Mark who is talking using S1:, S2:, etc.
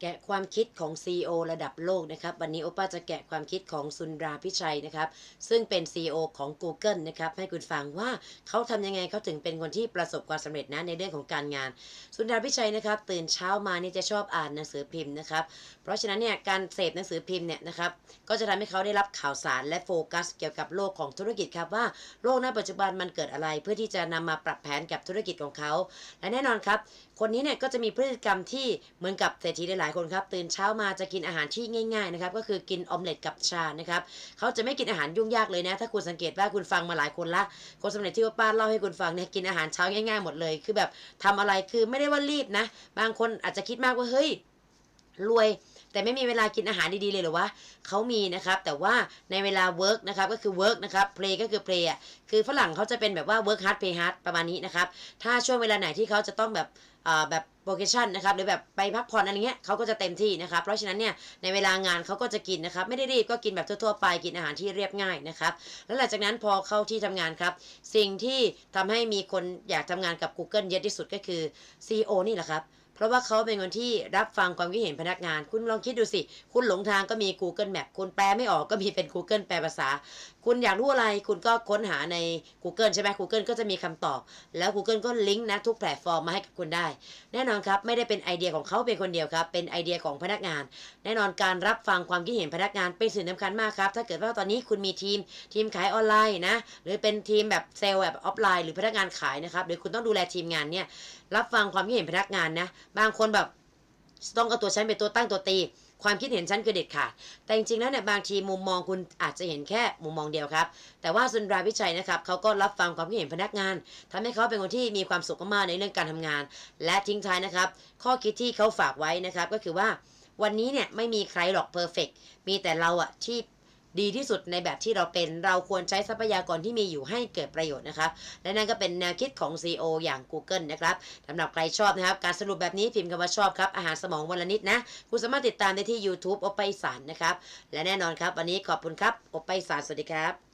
S1: แกะความคิดของ CEO ระดับโลกนะครับ วันนี้โอป้าจะแกะความคิดของซุนดราพิชัยนะครับ ซึ่งเป็น CEO ของ Google นะครับ ให้คุณฟังว่าเขาทำยังไงเขาถึงเป็นคนที่ประสบความสำเร็จนะในเรื่องของการงานซุนดราพิชัยนะครับ ตื่นเช้ามานี่จะชอบอ่านหนังสือพิมพ์นะครับ เพราะฉะนั้นเนี่ยการเสพหนังสือพิมพ์เนี่ยนะครับก็จะทำให้เขาได้รับข่าวสารและโฟกัส เกี่ยวกับโลกของธุรกิจครับว่าโลกณปัจจุบันมันเกิดอะไร เพื่อที่จะนำมาปรับแผนกับธุรกิจของเขา และแน่นอนครับ คนนี้เนี่ยก็จะมีพฤติกรรมที่เหมือนกับเศรษฐีหลายๆคนครับตื่นเช้ามาจะกินอาหารที่ง่ายๆนะครับก็คือกินออมเล็ตกับชานะครับเขาจะไม่กินอาหารยุ่งยากเลยนะ ถ้าคุณสังเกตว่าคุณฟังมาหลายคนละคนสำเร็จที่ว่าป้าเล่าให้คุณฟังเนี่ยกินอาหารเช้าง่ายๆหมดเลย คือแบบทำอะไรคือไม่ได้ว่ารีบนะ บางคนอาจจะคิดมากว่าเฮ้ยรวยแต่ไม่มีเวลากินอาหารดีๆเลยหรอวะเขามีนะครับ แต่ว่าในเวลา work นะครับก็คือ work นะครับ play ก็คือ play อะคือฝรั่งเขาจะเป็นแบบว่า work hard play hard ประมาณนี้นะครับ ถ้าช่วงเวลาไหนที่เขาจะต้องแบบอ่าแบบ โ c a t i o n นะครับหรือแบบไปพักผ่อนอะไรเงี้ยเขาก็จะเต็มที่นะครับเพราะฉะนั้นเนี่ยในเวลางานเขาก็จะกินนะครับไม่ได้รีบก็กินแบบทั่วๆไปกินอาหารที่เรียบง่ายนะครับแล้วหลังจากนั้นพอเข้าที่ทำงานครับสิ่งที่ทำให้มีคนอยากทำงานกับ Google เยอะที่สุดก็คือ CEO นี่แหละครับ เพราะว่าเขาเป็นคนที่รับฟังความคิดเห็นพนักงาน คุณลองคิดดูสิ คุณหลงทางก็มี Google Map คุณแปลไม่ออกก็มีเป็น Google แปลภาษา คุณอยากรู้อะไร คุณก็ค้นหาใน Google ใช่ไหม Google ก็จะมีคำตอบ แล้ว Google ก็ลิงก์นะทุกแพลตฟอร์มมาให้กับคุณได้ แน่นอนครับไม่ได้เป็นไอเดียของเขาเป็นคนเดียวครับ เป็นไอเดียของพนักงาน แน่นอนการรับฟังความคิดเห็นพนักงานเป็นสิ่งสำคัญมากครับถ้าเกิดว่าตอนนี้คุณมีทีมทีมขายออนไลน์นะหรือเป็นทีมแบบเซลล์แบบออฟไลน์หรือพนักงานขายนะครับหรือคุณต้องดูแลทีมงานเนี่ยรับฟังความคิดเห็นพนักงานนะบางคนแบบต้องเอาตัวฉันเป็นตัวตั้งตัวตี ความคิดเห็นฉันคือเด็ดขาด แต่จริงๆแล้วเนี่ยบางทีมุมมองคุณอาจจะเห็นแค่มุมมองเดียวครับ แต่ว่าซุนดราพิชัยนะครับเขาก็รับฟังความคิดเห็นพนักงานทำให้เขาเป็นคนที่มีความสุขมากในเรื่องการทำงาน และทิ้งท้ายนะครับ ข้อคิดที่เขาฝากไว้นะครับก็คือว่าวันนี้เนี่ยไม่มีใครหรอกเพอร์เฟกมีแต่เราอะที่ ดีที่สุดในแบบที่เราเป็นเราควรใช้ทรัพยากรที่มีอยู่ให้เกิดประโยชน์นะครับและนั่นก็เป็นแนวคิดของ CEO อย่าง Google นะครับสำหรับใครชอบนะครับ การสรุปแบบนี้พิมพ์คำว่าชอบครับ อาหารสมองวันละนิดนะ คุณสามารถติดตามได้ที่ YouTube อบไปสารนะครับ และแน่นอนครับ วันนี้ขอบคุณครับอบไปสารสวัสดีครับ